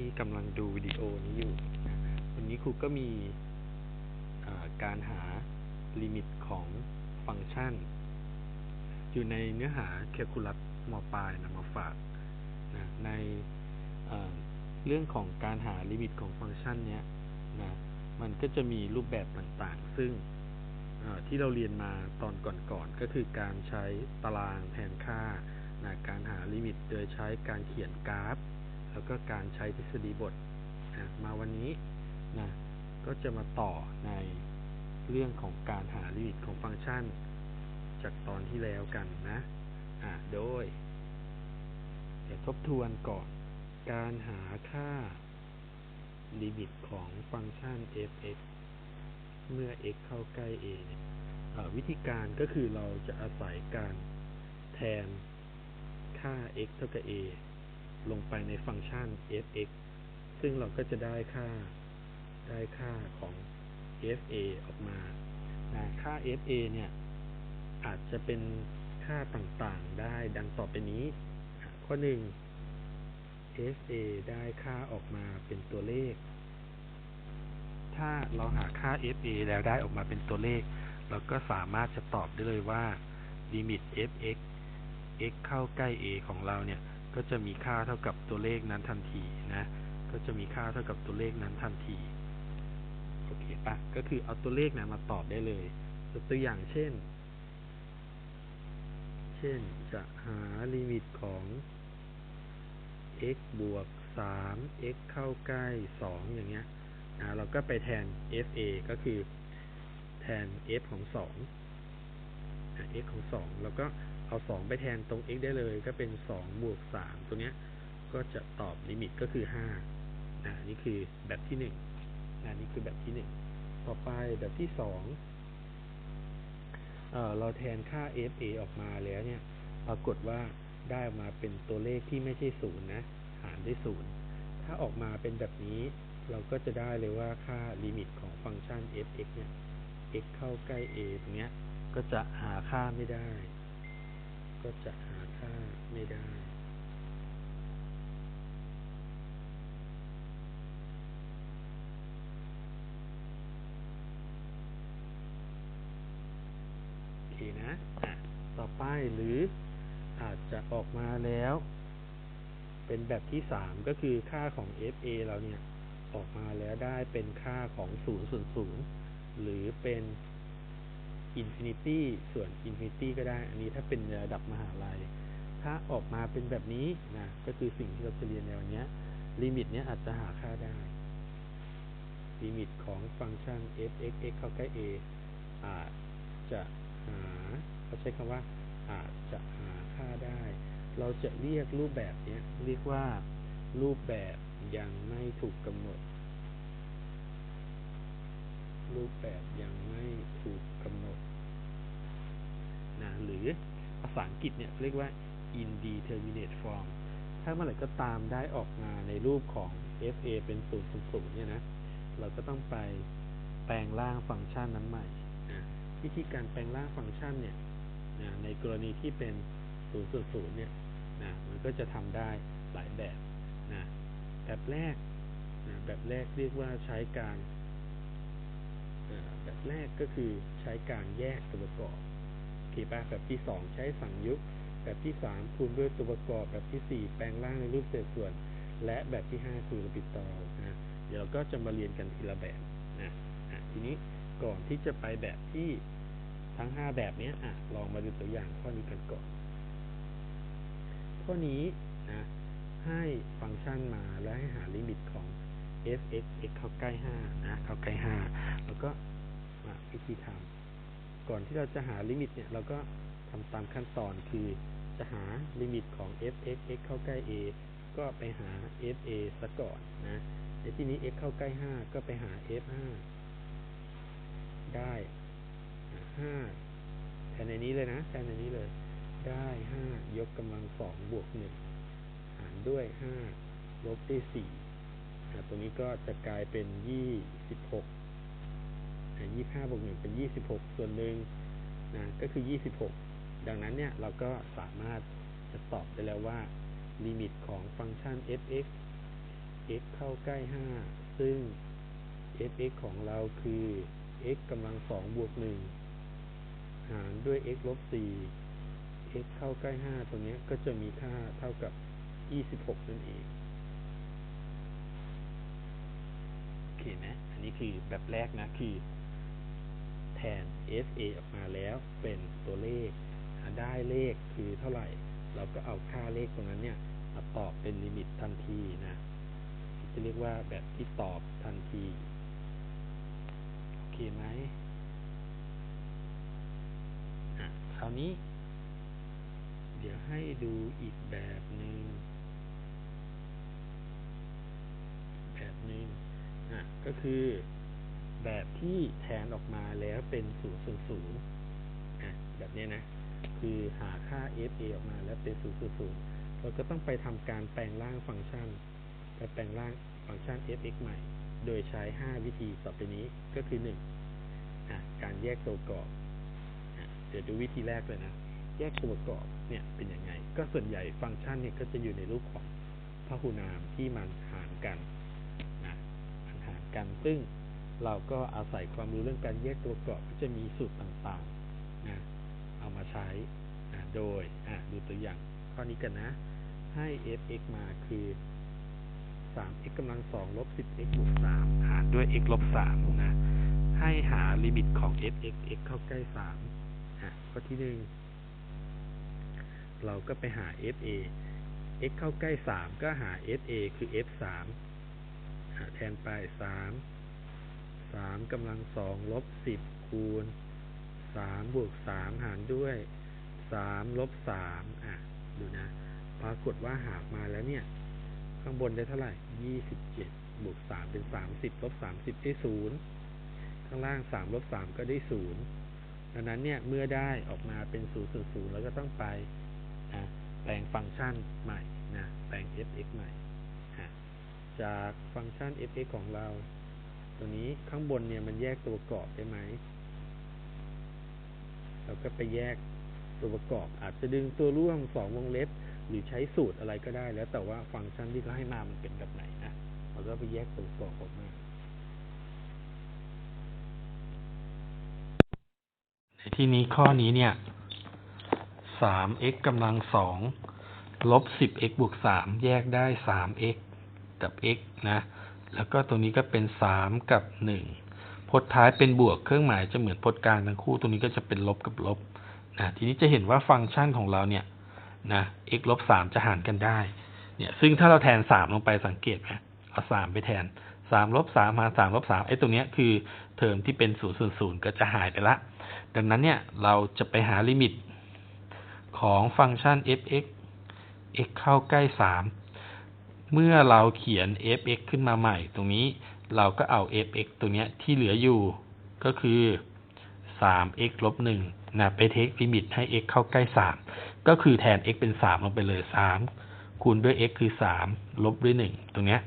ที่กำลังดูวิดีโอนี้อยู่ วันนี้ครูก็มีการหาลิมิตของฟังก์ชัน อยู่ในเนื้อหาแคลคูลัสมปลายนะมาฝากนะในเรื่องของการหาลิมิตของฟังก์ชันเนี้ยนะมันก็จะมีรูปแบบต่างๆ ซึ่งที่เราเรียนมาตอนก่อนๆก็คือการใช้ตารางแทนค่านะการหาลิมิตโดยใช้การเขียนกราฟ แล้วก็การใช้ทฤษฎีบทนะมาวันนี้นะก็จะมาต่อในเรื่องของการหาลิมิตของฟังก์ชัน จากตอนที่แล้วกันนะอะโดยเดี๋ยวทบทวนก่อนการหาค่าลิมิตของฟังก์ชัน f(x) เมื่อ x เข้าใกล้ a เนี่ยวิธีการก็คือเราจะอาศัยการแทนค่า x เท่ากับ a ลงไปในฟังก์ชัน f(x) ซึ่งเราก็จะได้ค่าได้ค่าของ fa ออกมานะค่า fa เนี่ย อาจจะเป็นค่าต่างๆได้ดังต่อไปนี้ ข้อ 1 fa ได้ค่าออกมาเป็นตัวเลข ถ้าเราหาค่า fa แล้วได้ออกมาเป็นตัวเลข เราก็สามารถจะตอบได้เลยว่าลิมิต fx x เข้าใกล้ a ของเราเนี่ย ก็จะมีค่าเท่ากับตัวเลขนั้นทันทีนะ ก็จะมีค่าเท่ากับตัวเลขนั้นทันที โอเคปะก็คือเอาตัวเลขนะมาตอบได้เลยตัวอย่างเช่น เช่นจะหาลิมิตของ x บวก 3 x เข้าใกล้ 2 อย่างเงี้ยนะเราก็ไปแทน fa ก็คือแทน f ของ2 x ของ 2 แล้วก็ เอา2ไปแทนตรง x ได้เลย ก็เป็น2บวก3ตัวเนี้ย ก็จะตอบลิมิตก็คือ5นะนี่คือแบบที่1นะนี่คือแบบที่1ต่อไปแบบที่2เอ่อเราแทนค่า fa ออกมาแล้วเนี่ย ปรากฏว่าได้มาเป็นตัวเลขที่ไม่ใช่ศูนย์นะ หารด้วยศูนย์ถ้าออกมาเป็นแบบนี้เราก็จะได้เลยว่าค่าลิมิตของฟังก์ชัน f(x) เนี่ย x เข้าใกล้ a ตรงเนี้ย ก็จะหาค่าไม่ได้ ก็จะหาค่าไม่ได้ โอเคนะะต่อไปหรืออาจจะออกมาแล้ว เป็นแบบที่สามก็คือค่าของ fa เราเนี่ย ออกมาแล้วได้เป็นค่าของ0ส่วน0หรือเป็น อินฟินิตี้ส่วนอินฟินิตี้ก็ได้ อันนี้ถ้าเป็นระดับมหาลัย ถ้าออกมาเป็นแบบนี้นะก็คือสิ่งที่เราจะเรียนในวันนี้ลิมิตเนี้ยอาจจะหาค่าได้ลิมิตของฟังก์ชัน f x x เข้าใกล้ a อาจจะหาเขาใช้คำว่า อาจจะหาค่าได้ เราจะเรียกรูปแบบเนี้ยเรียกว่ารูปแบบยังไม่ถูกกำหนด รูปแบบยังไม่ถูกกำหนด หรือภาษาอังกฤษเนี่ยเรียกว่า indeterminate form ถ้าเมื่อไหร่ก็ตามได้ออกมาในรูปของ fa เป็น0 0 0เนี่ยนะ เราก็ต้องไปแปลงร่างฟังก์ชันนั้นใหม่ วิธีการแปลงร่างฟังก์ชันเนี่ยในกรณีที่เป็น0 0 0เนี่ยนะมันก็จะทำได้หลายแบบนะแบบแรกนะแบบแรกเรียกว่าใช้การแบบแรกก็คือใช้การแยกตัวประกอบ ขีปะแบบที่สองใช้สั่งยุกแบบที่สามคูณด้วยตัวประกอบแบบที่สี่แปลงร่างในรูปเศษส่วน และแบบที่ห้าคือระบิดตอนะเดี๋ยวก็จะมาเรียนกันทีละแบบนะทีนี้ก่อนที่จะไปแบบที่ทั้งห้าแบบนี้อะลองมาดูตัวอย่างข้อนี้กันก่อน ข้อนี้นะให้ฟังก์ชันมาและให้หาลิมิตของ f(x) x เข้าใกล้ 5 นะ เข้าใกล้ 5 แล้วก็วิธีทำ ก่อนที่เราจะหาลิมิตเนี่ย เราก็ทำตามขั้นตอนคือจะหาลิมิตของ f(x) x เข้าใกล้ a ก็ไปหา fa ซะก่อนนะในที่นี้ x เข้าใกล้ 5 ก็ไปหา f5 ได้ 5 แทนในนี้เลยนะ แทนในนี้เลย ได้ 5 ยกกำลัง 2 บวก 1 หารด้วย 5 ลบด้วย4ตัวนี้ก็จะกลายเป็น 26 25บวก1เป็น26ส่วนหนึ่งนะก็คือ26ดังนั้นเนี่ยเราก็สามารถจะตอบได้แล้วว่า ลิมิตของฟังก์ชัน f(x) x เข้าใกล้ห้าซึ่ง f(x) ของเราคือ x กำลังสองบวกหนึ่งหารด้วย x ลบสี่ x เข้าใกล้ห้าตรงนี้ก็จะมีค่าเท่ากับยี่สิบหกนั่นเองโอเคไหมอันนี้คือแบบแรกนะคือ แทน fa ออกมาแล้วเป็นตัวเลข ได้เลขคือเท่าไหร่ เราก็เอาค่าเลขตรงนั้นเนี่ยมาตอบเป็นลิมิตทันทีนะจะเรียกว่าแบบที่ตอบทันที โอเคไหมอะคราวนี้ เดี๋ยวให้ดูอีกแบบหนึ่งแบบหนึ่งอะก็คือ แบบที่แทนออกมาแล้วเป็นศูนย์ส่วนศูนย์แบบนี้นะ คือหาค่า fa ออกมาแล้วเป็นศูนย์ส่วนศูนย์เราก็ต้องไปทำการแปลงร่างฟังก์ชัน ไปแปลงร่างฟังก์ชัน fx ใหม่ โดยใช้ 5 วิธีต่อไปนี้ก็คือ 1. อะการแยกตัวประกอบเดี๋ยวดูวิธีแรกเลยนะ แยกตัวประกอบเนี่ยเป็นยังไง ก็ส่วนใหญ่ฟังก์ชันเนี่ยก็จะอยู่ในรูปของพหุนามที่มันหารกันนะมันหารกันซึ่ง เราก็อาศัยความรู้เรื่องการแยกตัวประกอบก็จะมีสูตรต่างๆนะเอามาใช้นะโดยอะดูตัวอย่างข้อนี้กันนะ ให้ f(x) มาคือ 3x กำลัง2ลบ 10x บวก3หารด้วย x ลบ3นะ ให้หาลิมิตของ f(x) x เข้าใกล้3อะข้อที่หนึ่งเราก็ไปหา fa x เข้าใกล้ 3 ก็หา fa คือ f 3แทนไป 3 3กำลัง2ลบ10คูณ3บวก3หารด้วย3ลบ3อะ ดูนะ ปรากฏว่าหากมาแล้วเนี่ย ข้างบนได้เท่าไหร่27บเจ็ดบวก3เป็น30ลบ30ได้0ข้างล่าง3ลบ3ก็ได้0ดังนั้นเนี่ยเมื่อได้ออกมาเป็น0ส่วน0แล้วก็ต้องไปนะแปลงฟังก์ชันใหม่นะแปลง f(x) ใหม่ จากฟังก์ชัน f(x) ของเรา ตัวนี้ข้างบนเนี่ยมันแยกตัวประกอบได้ไหมเราก็ไปแยกตัวประกอบ อาจจะดึงตัวร่วมสองวงเล็บ หรือใช้สูตรอะไรก็ได้ แล้วแต่ว่าฟังก์ชันที่เขาให้มามันเป็นแบบไหนนะเราก็ไปแยกตัวประกอบออกมาในที่นี้ข้อนี้เนี่ย 3x กำลังสองลบ 10x บวก3แยกได้ 3x กับ x นะ แล้วก็ตรงนี้ก็เป็น 3 กับ 1พจน์ท้ายเป็นบวกเครื่องหมายจะเหมือนพจน์กลางทั้งคู่ตรงนี้ก็จะเป็นลบกับลบนะทีนี้จะเห็นว่าฟังก์ชันของเราเนี่ยนะ x ลบ3จะหารกันได้ เนี่ย ซึ่งถ้าเราแทน3ลงไปสังเกตไหมเอา3ไปแทน3ลบ3หาร3ลบ3ไอ้ตรงเนี้ยคือเทอมที่เป็น0ส่วน0ก็จะหายไปละ ดังนั้นเนี่ยเราจะไปหาลิมิตของฟังก์ชัน f(x) x เข้าใกล้3 เมื่อเราเขียน f(x) ขึ้นมาใหม่ตรงนี้ เราก็เอา f(x) ตรงเนี้ยที่เหลืออยู่ก็คือ 3x ลบ1นะไปเทคลิมิตให้ x เข้าใกล้ 3 ก็คือแทน x เป็น 3 ลงไปเลย 3 คูณด้วย x คือ 3 ลบด้วย 1 ตรงเนี้ย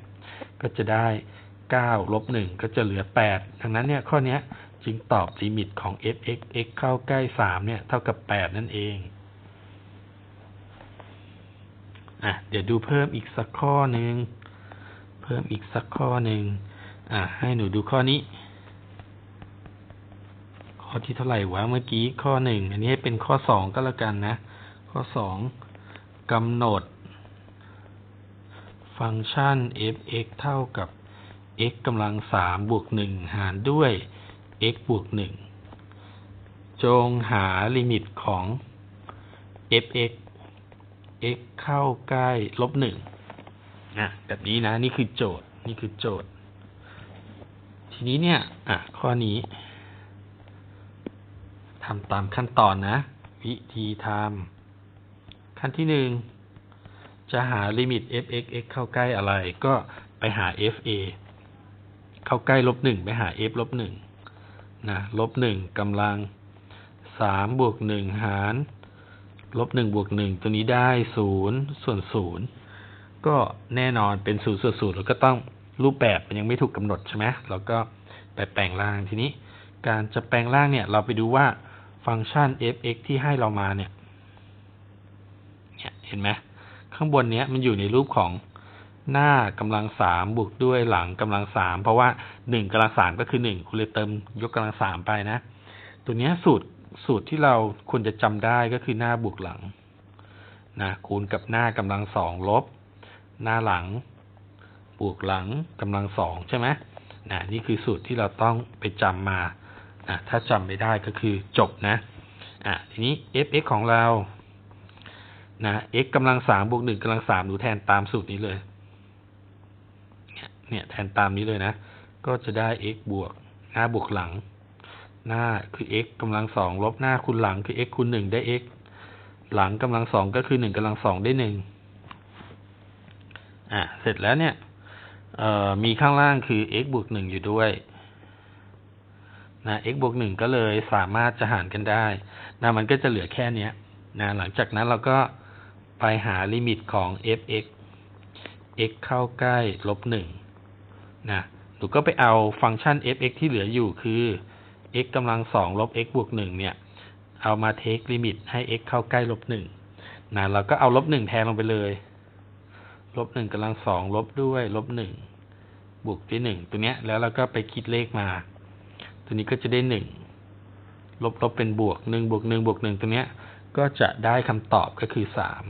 ก็จะได้ 9 ลบ 1 ก็จะเหลือ 8 ดังนั้นเนี่ยข้อเนี้ยจึงตอบลิมิตของ f(x) x เข้าใกล้ 3 เนี่ย เท่ากับ 8 นั่นเอง อะเดี๋ยวดูเพิ่มอีกสักข้อหนึ่งเพิ่มอีกสักข้อหนึ่งอะให้หนูดูข้อนี้ ข้อที่เท่าไหร่วะเมื่อกี้ข้อหนึ่งอันนี้ให้เป็นข้อสองก็แล้วกันนะ ข้อสองกำหนด ฟังก์ชัน f(x) เท่ากับ x กำลังสามบวกหนึ่งหารด้วย x บวกหนึ่งจงหาลิมิตของ f(x) x เข้าใกล้ลบหนึ่งอะแบบนี้นะ นี่คือโจทย์ นี่คือโจทย์ ทีนี้เนี่ย อะ ข้อนี้ทำตามขั้นตอนนะ วิธีทำขั้นที่หนึ่งจะหาลิมิต f(x) x เข้าใกล้อะไร ก็ไปหา fa เข้าใกล้ลบหนึ่งไปหา f ลบหนึ่งนะลบหนึ่งกำลังสามบวกหนึ่งหาร ลบหนึ่งบวกหนึ่งตัวนี้ได้ศูนย์ส่วนศูนย์ก็แน่นอนเป็นศูนย์ส่วนศูนย์แล้วก็ต้องรูปแบบมันยังไม่ถูกกำหนดใช่ไหมเราก็ไปแปลงร่างทีนี้ การจะแปลงร่างเนี่ยเราไปดูว่าฟังก์ชัน f(x) ที่ให้เรามาเนี่ยเนี่ยเห็นไหมข้างบนเนี้ยมันอยู่ในรูปของหน้ากำลังสามบวกด้วยหลังกำลังสามเพราะว่าหนึ่งกำลังสามก็คือหนึ่งคุณเลยเติมยกกำลังสามไปนะ ตัวเนี้ยสูตร สูตรที่เราควรจะจำได้ก็คือหน้าบวกหลังนะคูณกับหน้ากำลังสองลบ หน้าหลัง บวกหลังกำลังสองใช่ไหมนะนี่คือสูตรที่เราต้องไปจำมานะถ้าจำไม่ได้ก็คือจบนะอะทีนี้ f(x) ของเรานะ x กำลังสามบวกหนึ่งกำลังสามดูแทนตามสูตรนี้เลย เนี่ยแทนตามนี้เลยนะ ก็จะได้ x บวกหน้าบวกหลัง หน้าคือ x กำลังสองลบหน้าคูณหลังคือ x คูณหนึ่งได้ x หลังกำลังสองก็คือหนึ่งกำลังสองได้หนึ่งอะเสร็จแล้วเนี่ยเออมีข้างล่างคือ x บวกหนึ่งอยู่ด้วยนะ x บวกหนึ่งก็เลยสามารถจะหารกันได้นะมันก็จะเหลือแค่เนี้ยนะหลังจากนั้นเราก็ไปหาลิมิตของ f(x) x เข้าใกล้ลบหนึ่งนะหนูก็ไปเอาฟังก์ชัน f(x) ที่เหลืออยู่คือ x กำลังสองลบ x บวกหนึ่งเนี่ย เอามาเทคลิมิตให้ x เข้าใกล้ลบหนึ่งนะเราก็เอาลบหนึ่งแทนลงไปเลย ลบหนึ่งกำลังสองลบด้วย ลบหนึ่งบวกด้วยหนึ่งตัวเนี้ย แล้วเราก็ไปคิดเลขมา ตัวนี้ก็จะได้หนึ่งลบลบเป็นบวกหนึ่งบวกหนึ่งบวกหนึ่งตัวเนี้ย ก็จะได้คำตอบก็คือสาม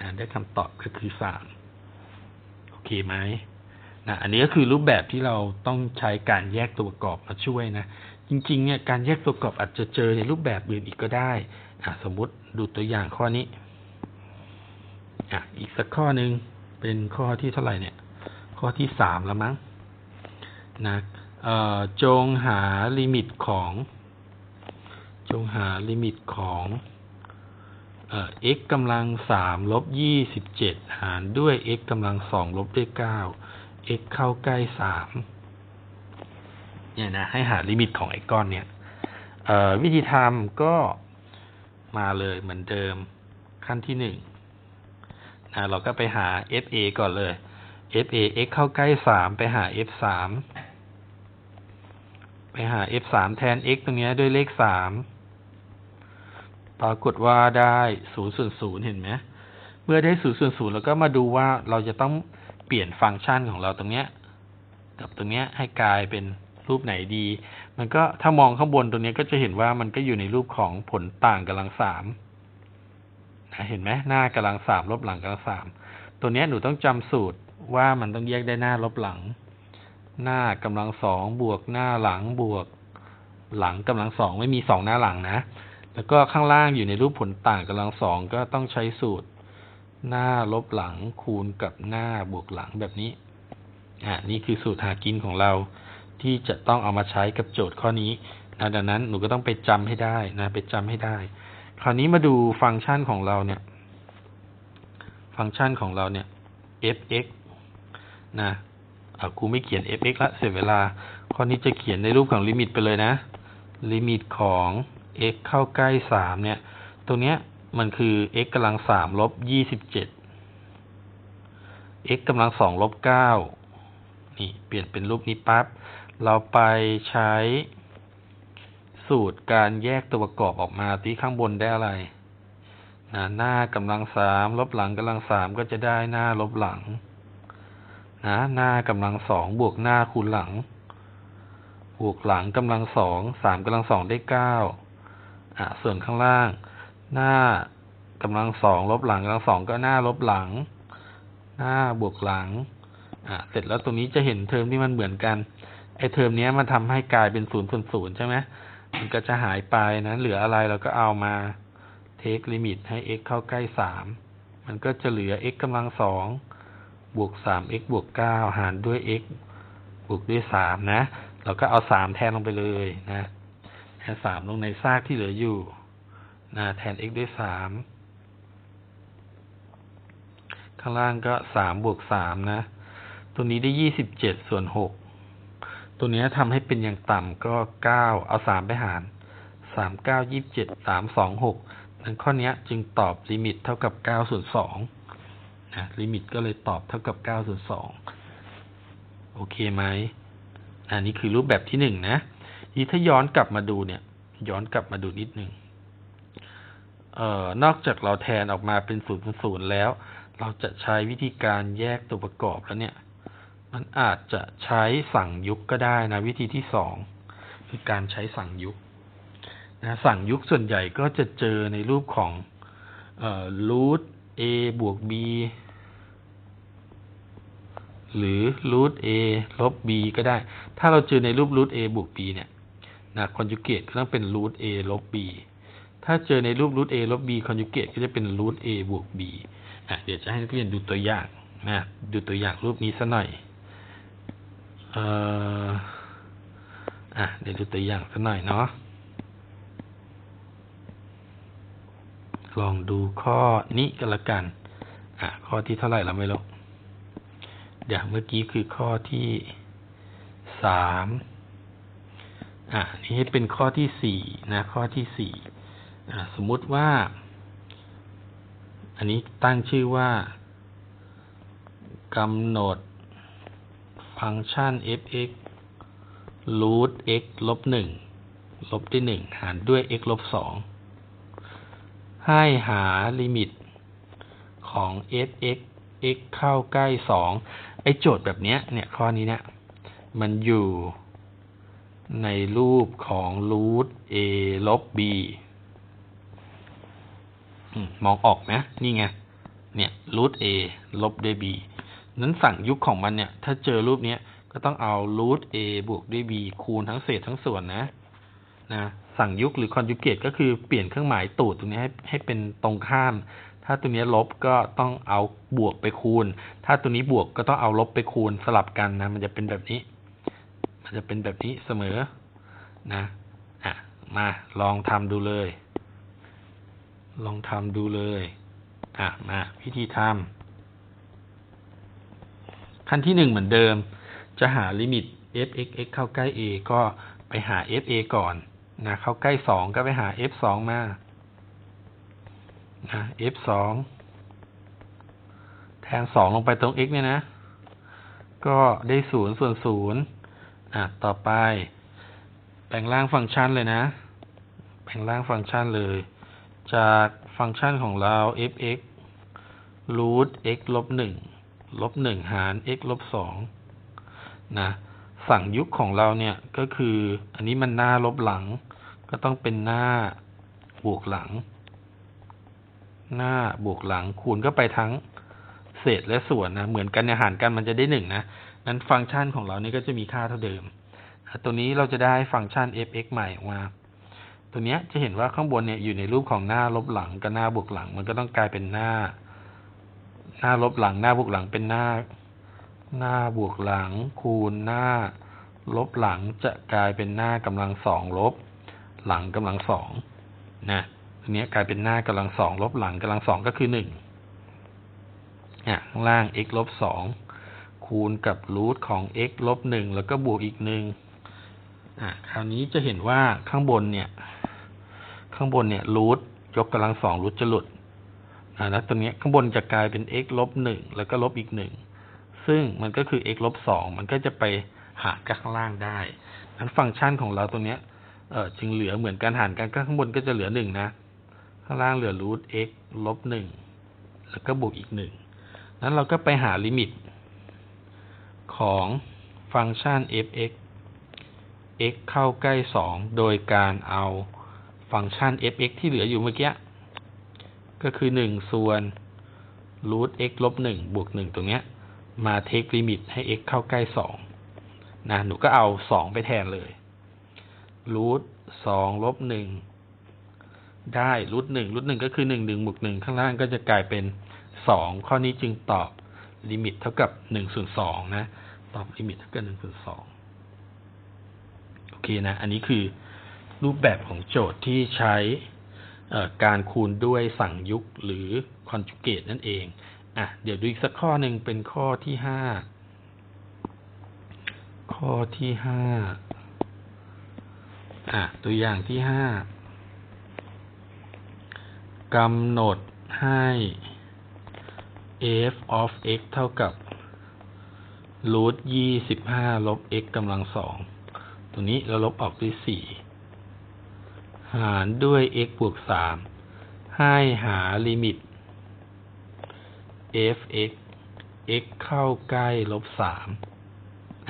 นะได้คำตอบก็คือสามโอเคไหม นะอันนี้ก็คือรูปแบบที่เราต้องใช้การแยกตัวประกอบมาช่วยนะจริงๆเนี่ยการแยกตัวประกอบอาจจะเจอในรูปแบบอื่นอีกก็ได้อะสมมุติดูตัวอย่างข้อนี้อะอีกสักข้อหนึ่งเป็นข้อที่เท่าไหร่เนี่ย ข้อที่สามแล้วมั้งนะเอ่อจงหาลิมิตของ จงหาลิมิตของเอ่อ x กำลังสามลบยี่สิบเจ็ดหารด้วย x กำลังสองลบด้วยเก้า x เข้าใกล้สามเนี่ยนะให้หาลิมิตของไอ้ก้อนเนี่ยวิธีทำก็มาเลยเหมือนเดิมขั้นที่หนึ่งนะเราก็ไปหา fa ก่อนเลย fa x เข้าใกล้สามไปหา f สามไปหา f สามแทน x ตรงเนี้ยด้วยเลขสามปรากฏว่าได้ศูนย์ส่วนศูนย์เห็นไหมเมื่อได้ศูนย์ส่วนศูนย์แล้วก็มาดูว่าเราจะต้อง เปลี่ยนฟังก์ชันของเราตรงเนี้ยกับตรงเนี้ยให้กลายเป็นรูปไหนดี มันก็ถ้ามองข้างบนตรงนี้ก็จะเห็นว่ามันก็อยู่ในรูปของผลต่างกำลังสามนะเห็นไหมหน้ากำลังสามลบหลังกำลังสามตัวเนี้ยหนูต้องจำสูตรว่ามันต้องแยกได้หน้าลบหลัง หน้ากำลังสองบวกหน้าหลังบวก หลังกำลังสองไม่มีสองหน้าหลังนะ แล้วก็ข้างล่างอยู่ในรูปผลต่างกำลังสองก็ต้องใช้สูตร หน้าลบหลังคูณกับหน้าบวกหลังแบบนี้ อ่านี่คือสูตรหากินของเราที่จะต้องเอามาใช้กับโจทย์ข้อนี้นะดังนั้นหนูก็ต้องไปจำให้ได้นะไปจำให้ได้ คราวนี้มาดูฟังก์ชันของเราเนี่ย ฟังก์ชันของเราเนี่ย f(x) นะเอาครูไม่เขียน f(x) ละเสียเวลา ข้อนี้จะเขียนในรูปของลิมิตไปเลยนะ ลิมิตของ x เข้าใกล้สามเนี่ย ตรงเนี้ย มันคือ x กำลังสามลบยี่สิบเจ็ด x กำลังสองลบเก้านี่เปลี่ยนเป็นรูปนี้ปั๊บ เราไปใช้สูตรการแยกตัวประกอบออกมาที่ข้างบนได้อะไรนะหน้ากำลังสามลบหลังกำลังสามก็จะได้หน้าลบหลังนะหน้ากำลังสองบวกหน้าคูณหลัง บวกหลังกำลังสองสามกำลังสองได้เก้าอะส่วนข้างล่าง หน้ากำลังสองลบหลังกำลังสองก็หน้าลบหลัง หน้าบวกหลัง อะเสร็จแล้วตรงนี้จะเห็นเทอมที่มันเหมือนกัน ไอ้เทอมเนี้ยมันทำให้กลายเป็นศูนย์ส่วนศูนย์ใช่ไหมมันก็จะหายไปนะ เหลืออะไรเราก็เอามาเทคลิมิตให้ x เข้าใกล้สามมันก็จะเหลือ x กำลังสองบวกสาม x บวกเก้าหารด้วย x บวกด้วยสามนะ เราก็เอาสามแทนลงไปเลยนะแทนสามลงในซากที่เหลืออยู่ นะแทน x ด้วยสามข้างล่างก็สามบวกสามนะ ตัวนี้ได้ยี่สิบเจ็ดส่วนหกตัวนี้ทำให้เป็นอย่างต่ำก็เก้าเอาสามไปหารสามเก้ายี่สิบเจ็ดสามสองหกนั้นข้อนี้จึงตอบลิมิตเท่ากับเก้าส่วนสองนะลิมิตก็เลยตอบเท่ากับเก้าส่วนสองโอเคไหมอันนี้คือรูปแบบที่หนึ่งนะ ทีถ้าย้อนกลับมาดูเนี่ย ย้อนกลับมาดูนิดหนึ่ง เอ่อนอกจากเราแทนออกมาเป็นศูนย์ศูนย์แล้ว เราจะใช้วิธีการแยกตัวประกอบแล้วเนี่ย มันอาจจะใช้สั่งยุกก็ได้นะวิธีที่สองคือการใช้สั่งยุกนะสั่งยุกส่วนใหญ่ก็จะเจอในรูปของเอ่อ root a บวก b หรือ root a ลบ b ก็ได้ ถ้าเราเจอในรูป root a บวก b เนี่ยนะ conjugate ก็ต้องเป็น root a ลบ b ถ้าเจอในรูป root a ลบ b conjugate ก็จะเป็น root a บวก b อะเดี๋ยวจะให้นักเรียนดูตัวอย่างนะดูตัวอย่างรูปนี้สักหน่อยเอ่ออะเดี๋ยวดูตัวอย่างสักหน่อยเนาะลองดูข้อนี้กันละกัน อะ ข้อที่เท่าไหร่เราไม่รู้เดี๋ยวเมื่อกี้คือข้อที่สามอะ นี่ให้เป็นข้อที่สี่นะ ข้อที่สี่ สมมุติว่า อันนี้ตั้งชื่อว่ากำหนดฟังก์ชัน f(x) root x ลบหนึ่งลบด้วยหนึ่งหารด้วย x ลบสองให้หาลิมิตของ f(x) x เข้าใกล้สองไอโจทย์แบบเนี้ย เนี่ยข้อนี้เนี่ย มันอยู่ในรูปของ root a ลบ b มองออกไหมนี่ไง เนี่ย root a ลบด้วย b นั้นสั่งยุคของมันเนี่ย ถ้าเจอรูปเนี้ยก็ต้องเอา root a บวกด้วย b คูณทั้งเศษทั้งส่วนนะ นะ สั่งยุคหรือ conjugate ก็คือเปลี่ยนเครื่องหมายตูดตรงนี้ให้ให้เป็นตรงข้าม ถ้าตัวนี้ลบก็ต้องเอาบวกไปคูณ ถ้าตัวนี้บวกก็ต้องเอาลบไปคูณสลับกันนะ มันจะเป็นแบบนี้ มันจะเป็นแบบนี้เสมอ นะ อะ มาลองทำดูเลย ลองทำดูเลย อะ มาวิธีทำขั้นที่หนึ่งเหมือนเดิม จะหาลิมิต f x x เข้าใกล้ a ก็ไปหา f a ก่อนนะเข้าใกล้สองก็ไปหา f สองมานะ f สองแทนสองลงไปตรง x เนี่ยนะ ก็ได้ศูนย์ส่วนศูนย์อะ ต่อไปแปลงร่างฟังก์ชันเลยนะแปลงร่างฟังก์ชันเลย จากฟังก์ชันของเรา f(x) root x ลบหนึ่งลบหนึ่งหาร x ลบสองนะสั่งยุคของเราเนี่ยก็คือ อันนี้มันหน้าลบหลัง ก็ต้องเป็นหน้าบวกหลัง หน้าบวกหลังคูณก็ไปทั้งเศษและส่วนนะเหมือนกันเนี่ยหารกันมันจะได้หนึ่งนะนั้นฟังก์ชันของเรานี่ก็จะมีค่าเท่าเดิม ตัวนี้เราจะได้ฟังก์ชัน f(x) ใหม่ออกมา ตัวเนี้ยจะเห็นว่าข้างบนเนี่ยอยู่ในรูปของหน้าลบหลังกับหน้าบวกหลัง มันก็ต้องกลายเป็นหน้า หน้าลบหลัง หน้าบวกหลังเป็นหน้า หน้าบวกหลัง คูณหน้า ลบหลังจะกลายเป็นหน้ากำลังสองลบ หลังกำลังสองนะตัวนี้กลายเป็นหน้ากำลังสองลบหลังกำลังสองก็คือหนึ่งอะข้างล่าง x ลบสองคูณกับรูทของ x ลบหนึ่งแล้วก็บวกอีกหนึ่งอะคราวนี้จะเห็นว่าข้างบนเนี่ย ข้างบนเนี่ยรูทยกกำลังสองรูทจะหลุดอ่าแล้วตรงนี้ข้างบนจะกลายเป็น x ลบหนึ่งแล้วก็ลบอีกหนึ่งซึ่งมันก็คือ x ลบสองมันก็จะไปหารกับข้างล่างได้นั้นฟังก์ชันของเราตรงเนี้ยเออจึงเหลือเหมือนกันหารกันก็ข้างบนก็จะเหลือหนึ่งนะ ข้างล่างเหลือรูท x ลบหนึ่งแล้วก็บวกอีกหนึ่งนั้นเราก็ไปหาลิมิต ของฟังก์ชัน f(x) x เข้าใกล้สองโดยการเอา ฟังก์ชัน f(x) ที่เหลืออยู่เมื่อกี้ ก็คือหนึ่งส่วน root x ลบหนึ่งบวกหนึ่งตรงเนี้ย มาเทคลิมิตให้ x เข้าใกล้สองนะ หนูก็เอาสองไปแทนเลย root สองลบหนึ่งได้ root หนึ่ง root หนึ่งก็คือหนึ่งหนึ่งบวกหนึ่งข้างล่างก็จะกลายเป็นสองข้อนี้จึงตอบลิมิตเท่ากับหนึ่งส่วนสองนะ ตอบลิมิตเท่ากับหนึ่งส่วนสองโอเคนะ อันนี้คือ รูปแบบของโจทย์ที่ใช้การคูณด้วยสั่งยุกหรือ conjugate นั่นเอง อะ เดี๋ยวดูอีกสักข้อหนึ่งเป็นข้อที่ห้า ข้อที่ห้า อะ ตัวอย่างที่ห้ากำหนดให้ f of x เท่ากับ root ยี่สิบห้าลบ x กำลังสอง ตัวนี้เราลบออกด้วยสี่ หารด้วย x บวกสามให้หาลิมิต f x x เข้าใกล้ลบสาม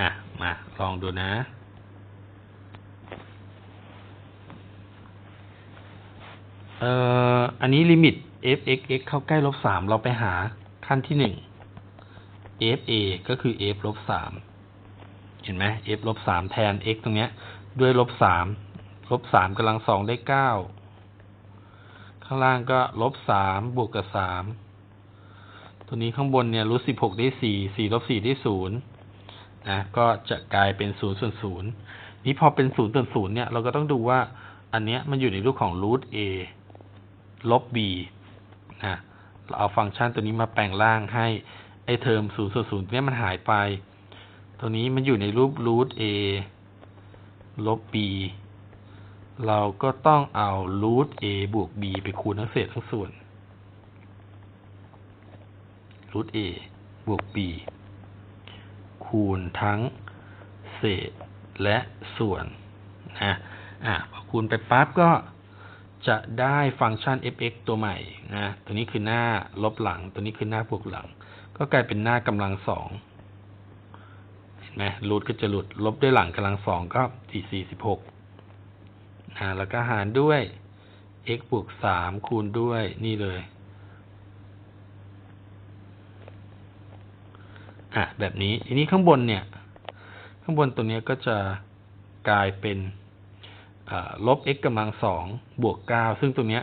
อะ มา ลองดูนะเอ่ออันนี้ลิมิต f x x เข้าใกล้ลบสามเราไปหาขั้นที่หนึ่ง f a ก็คือ f ลบสามเห็นไหม f ลบสามแทน x ตรงเนี้ย ด้วยลบสาม ลบสามกำลังสองได้เก้าข้างล่างก็ลบสามบวกกับสามตัวนี้ข้างบนเนี่ยรูทสิบหกได้สี่สี่ลบสี่ได้ศูนย์นะก็จะกลายเป็นศูนย์ส่วนศูนย์นี้พอเป็นศูนย์ส่วนศูนย์เนี่ยเราก็ต้องดูว่าอันเนี้ยมันอยู่ในรูปของรูท a ลบ b นะเราเอาฟังก์ชันตัวนี้มาแปลงร่างให้ไอเทอมศูนย์ส่วนศูนย์เนี่ยมันหายไป ตัวนี้มันอยู่ในรูปรูท a ลบ b เราก็ต้องเอารูท a บวก b ไปคูณทั้งเศษทั้งส่วนรูท a บวก b คูณทั้งเศษและส่วนนะอะพอคูณไปปั๊บก็จะได้ฟังก์ชัน f(x) ตัวใหม่นะตัวนี้คือหน้าลบหลัง ตัวนี้คือหน้าบวกหลัง ก็กลายเป็นหน้ากำลังสองเห็นไหมรูทก็จะหลุดลบด้วยหลังกำลังสองก็สี่สี่สิบหก นะแล้วก็หารด้วย x บวกสามคูณด้วยนี่เลยอะแบบนี้ทีนี้ข้างบนเนี่ย ข้างบนตัวเนี้ยก็จะกลายเป็นลบ x กำลังสองบวกเก้าซึ่งตัวเนี้ย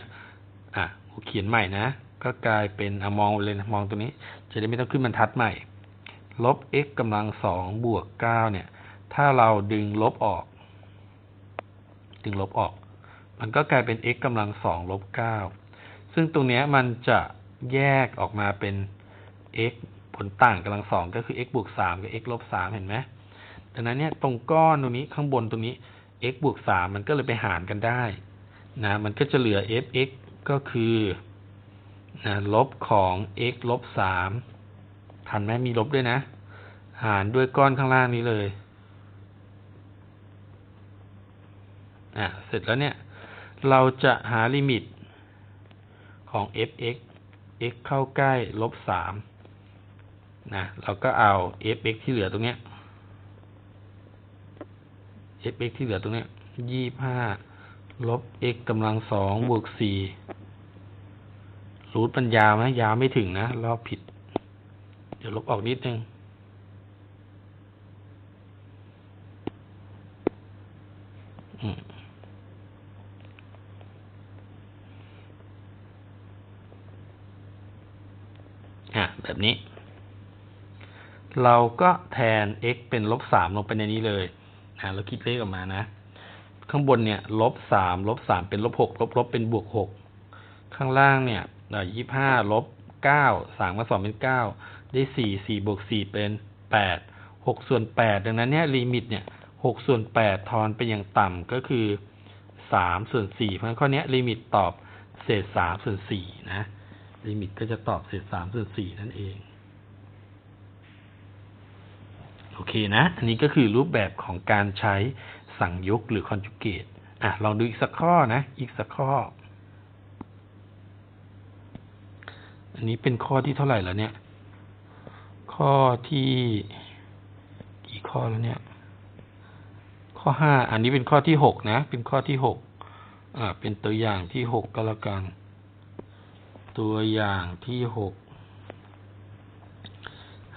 อะเขียนใหม่นะ ก็กลายเป็นอมองเลยนะมองตัวนี้ จะได้ไม่ต้องขึ้นบรรทัดใหม่ ลบ x กำลังสองบวกเก้าเนี่ย ถ้าเราดึงลบออก ดึงลบออก มันก็กลายเป็น x กำลังสองลบเก้าซึ่งตรงนี้มันจะแยกออกมาเป็น x ผลต่างกำลังสองก็คือ x บวกสามกับ x ลบสามเห็นไหมดังนั้นเนี่ยตรงก้อนตรงนี้ข้างบนตรงนี้ x บวกสามมันก็เลยไปหารกันได้นะมันก็จะเหลือ f(x) ก็คือนะลบของ x ลบสามทันไหมมีลบด้วยนะ หารด้วยก้อนข้างล่างนี้เลย อะเสร็จแล้วเนี่ย เราจะหาลิมิตของ f(x) x เข้าใกล้ลบสามนะเราก็เอา f(x) ที่เหลือตรงเนี้ย f(x) ที่เหลือตรงเนี้ยยี่ห้าลบ x กำลังสองบวกสี่รูทปัญญาวไหมยาวไม่ถึงนะลอกผิด เดี๋ยวลบออกนิดนึง อืม อะแบบนี้ เราก็แทน x เป็นลบสามลงไปในนี้เลยนะเราคิดเลขออกมานะ ข้างบนเนี่ยลบสามลบสามเป็นลบหกลบลบเป็นบวกหกข้างล่างเนี่ยยี่ห้าลบเก้าสามกับสองเป็นเก้าได้สี่สี่บวกสี่เป็นแปดหกส่วนแปดดังนั้นเนี่ยลิมิตเนี่ยหกส่วนแปดทอนไปอย่างต่ำก็คือสามส่วนสี่เพราะฉะนั้นข้อนี้ลิมิตตอบเศษสามส่วนสี่นะ ลิมิตก็จะตอบเศษสามส่วนสี่นั่นเอง โอเคนะ อันนี้ก็คือรูปแบบของการใช้สั่งยกหรือ conjugate อะลองดูอีกสักข้อนะ อีกสักข้อ อันนี้เป็นข้อที่เท่าไหร่แล้วเนี่ย ข้อที่กี่ข้อแล้วเนี่ย ข้อห้าอันนี้เป็นข้อที่หกนะ เป็นข้อที่หกอ่าเป็นตัวอย่างที่หกก็แล้วกัน ตัวอย่างที่หก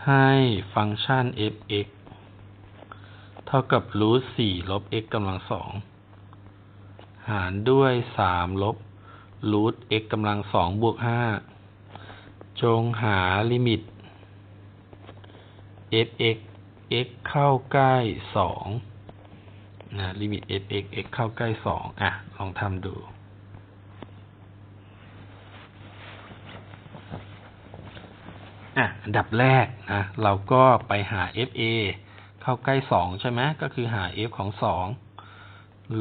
ให้ฟังก์ชัน f(x) เท่ากับรูทสี่ลบ x กำลังสอง หารด้วยสามลบรูท x กำลังสองบวกห้า จงหาลิมิต f(x) x เข้าใกล้สองนะลิมิต f(x) x เข้าใกล้สองอะ ลองทำดู อะอันดับแรกนะเราก็ไปหา fa เข้าใกล้สองใช่ไหมก็คือหา f ของสอง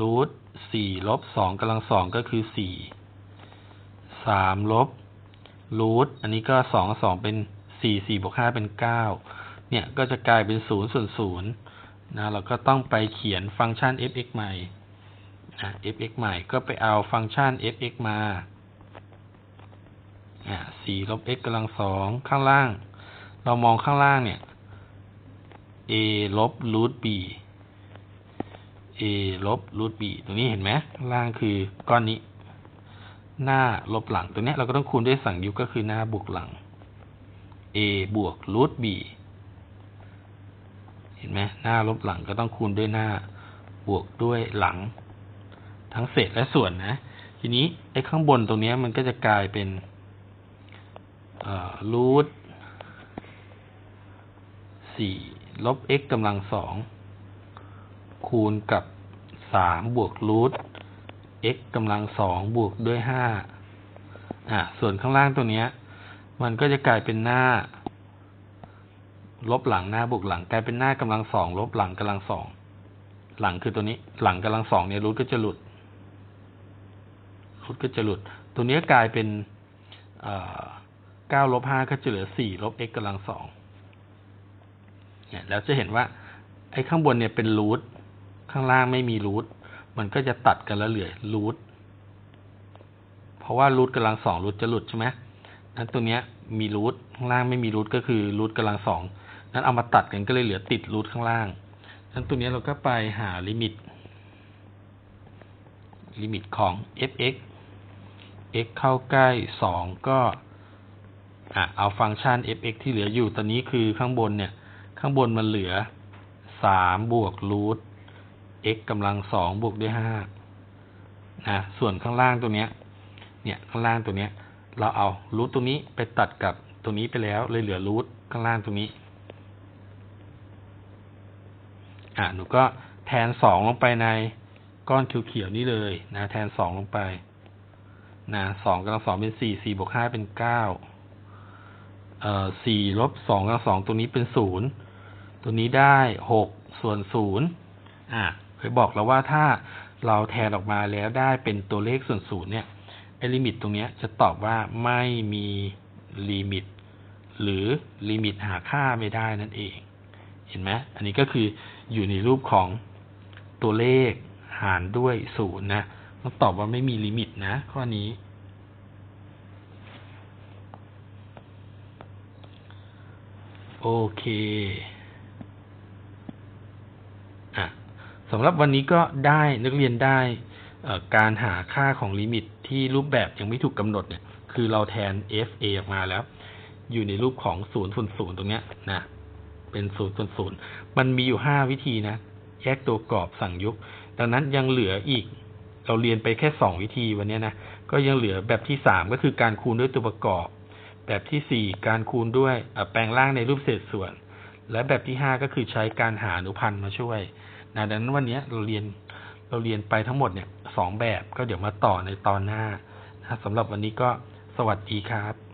รูทสี่ลบสองกำลังสองก็คือสี่สามลบรูทอันนี้ก็สองสองเป็นสี่สี่บวกห้าเป็นเก้าเนี่ยก็จะกลายเป็นศูนย์ส่วนศูนย์นะเราก็ต้องไปเขียนฟังก์ชัน f(x) ใหม่นะ f(x) ใหม่ก็ไปเอาฟังก์ชัน f(x) มา อ่าสี่ลบ x กำลังสองข้างล่าง เรามองข้างล่างเนี่ย a ลบรูท b a ลบรูท b ตรงนี้เห็นไหมข้างล่างคือก้อนนี้ หน้าลบหลัง ตัวนี้เราก็ต้องคูณด้วยสั่งยุกก็คือหน้าบวกหลัง a บวกรูท b เห็นไหมหน้าลบหลังก็ต้องคูณด้วยหน้า บวกด้วยหลัง ทั้งเศษและส่วนนะ ทีนี้ไอ้ข้างบนตรงนี้มันก็จะกลายเป็น รูทสี่ลบ x กำลังสอง คูณกับสามบวกรูท x กำลังสองบวกด้วยห้าอะส่วนข้างล่างตัวเนี้ย มันก็จะกลายเป็นหน้า ลบหลังหน้าบวกหลัง กลายเป็นหน้ากำลังสองลบหลังกำลังสอง หลังคือตัวนี้ หลังกำลังสองเนี่ยรูทก็จะหลุด รูทก็จะหลุด ตัวนี้กลายเป็น เก้าลบห้าก็จะเหลือสี่ลบ x กำลังสองเนี่ยแล้วจะเห็นว่า ไอ้ข้างบนเนี่ยเป็นรูทข้างล่างไม่มีรูทมันก็จะตัดกันแล้วเหลือรูทเพราะว่ารูทกำลังสองรูทจะหลุดใช่ไหมนั้นตัวเนี้ยมีรูทข้างล่างไม่มีรูทก็คือรูทกำลังสองนั้นเอามาตัดกันก็เลยเหลือติดรูทข้างล่างนั้นตัวนี้เราก็ไปหาลิมิต ลิมิตของ f(x) x เข้าใกล้สองก็ อะเอาฟังก์ชัน f(x) ที่เหลืออยู่ตอนนี้คือข้างบนเนี่ย ข้างบนมันเหลือสามบวกรูท x กำลังสองบวกด้วยห้านะส่วนข้างล่างตัวเนี้ย เนี่ยข้างล่างตัวเนี้ย เราเอารูทตรงนี้ไปตัดกับตรงนี้ไปแล้วเลยเหลือรูทข้างล่างตรงนี้ อะหนูก็แทนสองลงไปในก้อนเขียวๆนี่เลย นะ แทนสองลงไป นะสองกำลังสองเป็นสี่สี่บวกห้าเป็นเก้า เอ่อสี่ลบสองกำลังสองตัวนี้เป็นศูนย์ตัวนี้ได้หกส่วนศูนย์อะเคยบอกแล้วว่าถ้าเราแทนออกมาแล้วได้เป็นตัวเลขส่วนศูนย์เนี่ยไอ้ลิมิตตรงเนี้ยจะตอบว่าไม่มีลิมิต หรือลิมิตหาค่าไม่ได้นั่นเอง เห็นไหมอันนี้ก็คืออยู่ในรูปของตัวเลขหารด้วยศูนย์นะต้องตอบว่าไม่มีลิมิตนะข้อนี้ โอเคอะสำหรับวันนี้ก็ได้นักเรียนได้การหาค่าของลิมิตที่รูปแบบยังไม่ถูกกำหนดเนี่ย คือเราแทน fa ออกมาแล้ว อยู่ในรูปของศูนย์ส่วนศูนย์ตรงเนี้ยนะเป็นศูนย์ส่วนศูนย์มันมีอยู่ห้าวิธีนะ แยกตัวกรอบสั่งยุกดังนั้นยังเหลืออีก เราเรียนไปแค่สองวิธีวันนี้นะ ก็ยังเหลือแบบที่สามก็คือการคูณด้วยตัวประกอบ แบบที่สี่การคูณด้วยแปลงร่างในรูปเศษส่วน และแบบที่ห้าก็คือใช้การหาอนุพันธ์มาช่วยนะดังนั้นวันนี้เราเรียนเราเรียนไปทั้งหมดเนี่ยสองแบบก็เดี๋ยวมาต่อในตอนหน้านะสำหรับวันนี้ก็สวัสดีครับ